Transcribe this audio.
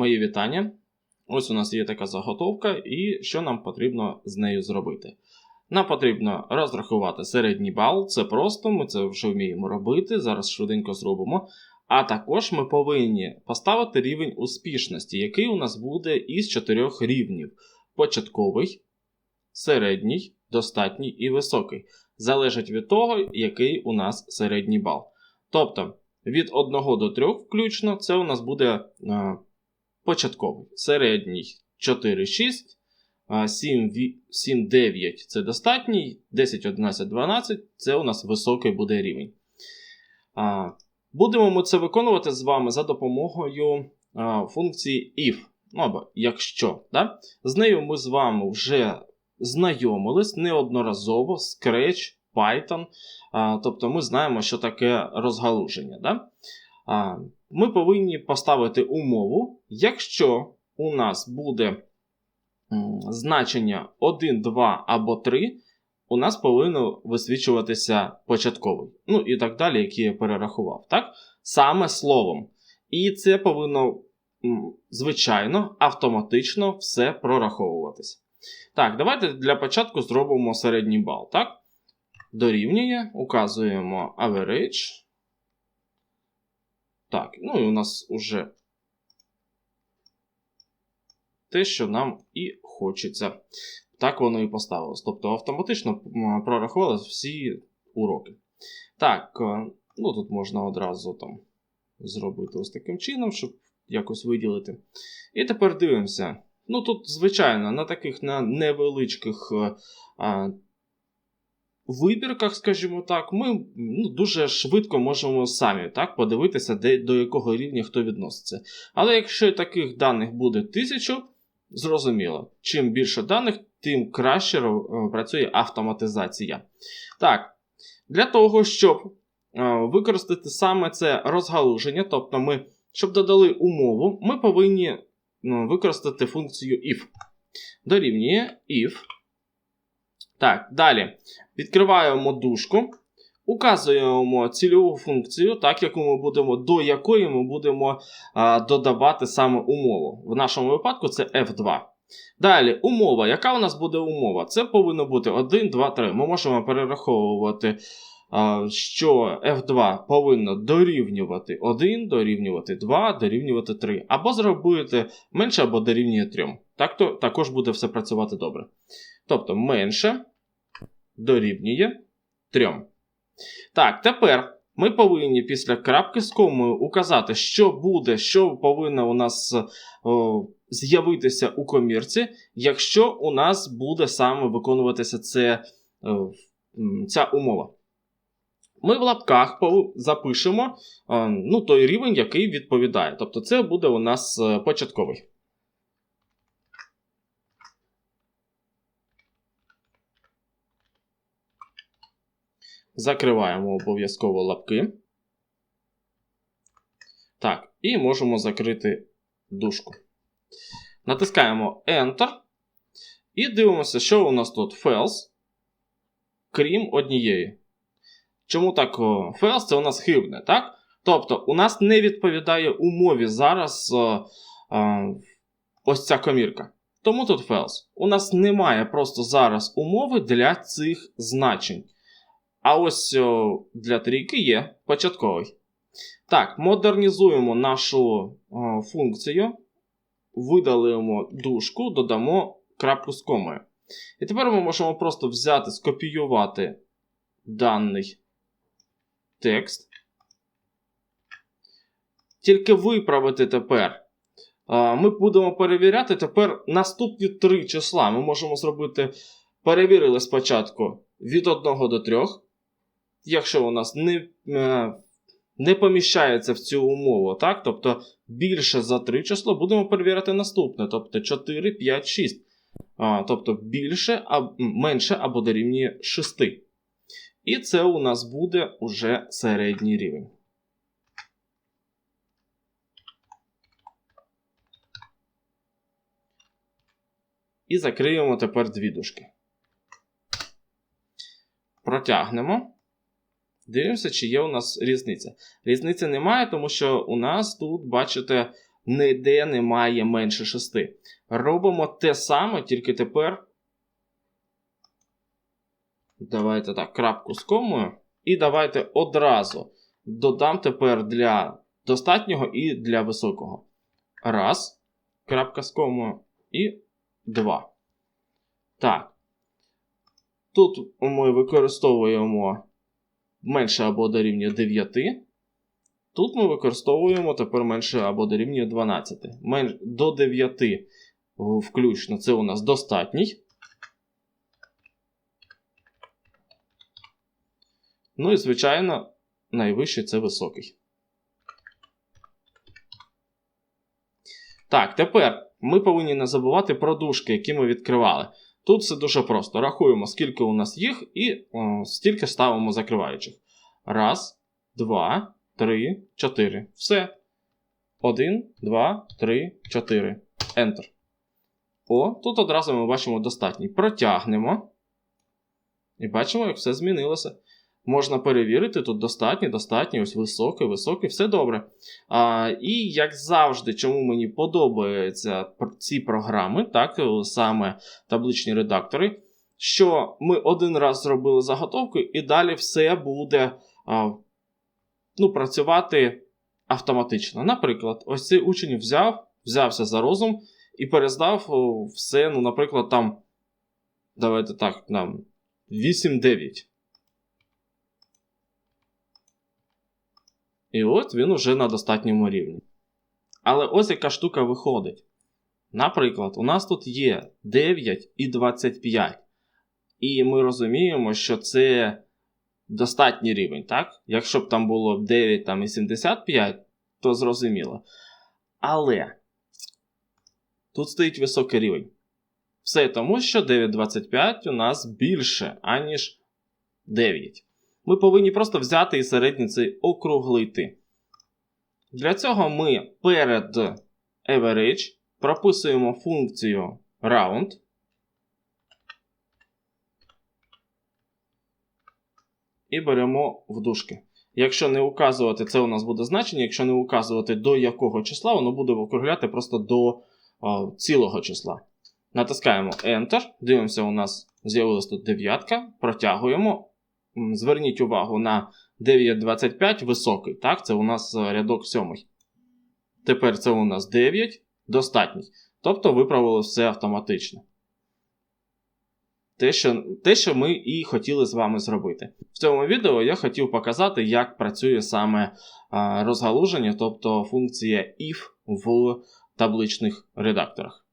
Мої вітання. Ось у нас є така заготовка, і що нам потрібно з нею зробити? Нам потрібно розрахувати середній бал, це просто, ми це вже вміємо робити, зараз швиденько зробимо. А також ми повинні поставити рівень успішності, який у нас буде із чотирьох рівнів: початковий, середній, достатній і високий. Залежить від того, який у нас середній бал. Тобто від 1 до 3 включно, це у нас буде е, початковий. Середній 4, 6, 7, 7, 9 це достатній, 10, 11, 12 це у нас високий буде рівень. Будемо ми це виконувати з вами за допомогою функції if. Ну, або якщо. Да? З нею ми з вами вже знайомились неодноразово Scratch, Python. Тобто ми знаємо, що таке розгалуження. Да? Ми повинні поставити умову, якщо у нас буде значення 1, 2 або 3, у нас повинно висвічуватися початковий. Ну і так далі, який я перерахував. Так? Саме словом. І це повинно, звичайно, автоматично все прораховуватися. Так, давайте для початку зробимо середній бал. Так? Дорівнює, указуємо average. Так, ну і у нас уже те, що нам і хочеться. Так воно і поставилось. Тобто автоматично м, прорахувалися всі уроки. Так, е, ну тут можна одразу там зробити ось таким чином, щоб якось виділити. І тепер дивимося. Ну тут, звичайно, на таких на невеличких е, а, вибірках, скажімо так, ми ну, дуже швидко можемо самі так, подивитися, де, до якого рівня хто відноситься. Але якщо таких даних буде тисячу, зрозуміло, чим більше даних, тим краще працює автоматизація. Так, для того, щоб е, використати саме це розгалуження, тобто ми, щоб додали умову, ми повинні ну, використати функцію if. Дорівнює if. Так, далі. Відкриваємо дужку, указуємо цільову функцію, так, яку ми будемо, до якої ми будемо а, додавати саме умову. В нашому випадку це F2. Далі, умова. Яка у нас буде умова? Це повинно бути 1, 2, 3. Ми можемо перераховувати, а, що F2 повинно дорівнювати 1, дорівнювати 2, дорівнювати 3. Або зробити менше або дорівнює 3. Так то також буде все працювати добре. Тобто менше дорівнює 3. Так, тепер ми повинні після крапки з комою указати, що буде, що повинно у нас о, з'явитися у комірці, якщо у нас буде саме виконуватися це, о, ця умова. Ми в лапках запишемо е, ну, той рівень, який відповідає. Тобто це буде у нас е, початковий. Закриваємо обов'язково лапки. Так, і можемо закрити дужку. Натискаємо Enter. І дивимося, що у нас тут false, крім однієї. Чому так о, false? Це у нас хибне, так? Тобто, у нас не відповідає умові зараз о, о, ось ця комірка. Тому тут false. У нас немає просто зараз умови для цих значень. А ось о, для трійки є початковий. Так, модернізуємо нашу о, функцію, видалимо дужку, додамо крапку з комою. І тепер ми можемо просто взяти, скопіювати даний текст. Тільки виправити тепер. Ми будемо перевіряти тепер наступні три числа. Ми можемо зробити. Перевірили спочатку від 1 до 3. Якщо у нас не, е, не поміщається в цю умову, так? тобто більше за 3 число, будемо перевіряти наступне. Тобто 4, 5, 6. А, тобто більше, а, менше або дорівнює 6. І це у нас буде уже середній рівень. І закриємо тепер дві дужки. Протягнемо. Дивимося, чи є у нас різниця. Різниці немає, тому що у нас тут, бачите, ніде немає менше 6. Робимо те саме, тільки тепер. Давайте так, крапку з комою. І давайте одразу додам тепер для достатнього і для високого. Раз. Крапка з комою. І два. Так. Тут ми використовуємо менше або дорівнює 9. Тут ми використовуємо тепер менше або дорівнює 12. Менш... До 9 включно це у нас достатній. Ну і, звичайно, найвищий це високий. Так, тепер ми повинні не забувати про дужки, які ми відкривали. Тут все дуже просто. Рахуємо, скільки у нас їх, і о, стільки ставимо закриваючих. Раз, два, три, чотири. Все. Один, два, три, чотири. Enter. О, тут одразу ми бачимо достатній. Протягнемо. І бачимо, як все змінилося. Можна перевірити, тут достатньо, достатньо, ось високий, високий, все добре. А, І як завжди, чому мені подобаються ці програми, так, саме табличні редактори, що ми один раз зробили заготовку, і далі все буде а, ну, працювати автоматично. Наприклад, ось цей учень взяв, взявся за розум і перездав все, ну, наприклад, там, давайте так, нам 8-9. І от він уже на достатньому рівні. Але ось яка штука виходить. Наприклад, у нас тут є 9 і 25. І ми розуміємо, що це достатній рівень, так? Якщо б там було 9 там, і 75, то зрозуміло. Але тут стоїть високий рівень. Все тому, що 9,25 у нас більше, аніж 9 ми повинні просто взяти і середній цей округлити. Для цього ми перед average прописуємо функцію round. І беремо в дужки. Якщо не указувати, це у нас буде значення, якщо не указувати до якого числа, воно буде округляти просто до о, цілого числа. Натискаємо Enter. Дивимося, у нас з'явилася тут дев'ятка. Протягуємо зверніть увагу на 9,25 високий. Так, це у нас е, рядок 7. Тепер це у нас 9 достатній. Тобто виправили все автоматично. Те що, те, що ми і хотіли з вами зробити. В цьому відео я хотів показати, як працює саме розгалуження, тобто функція if в табличних редакторах.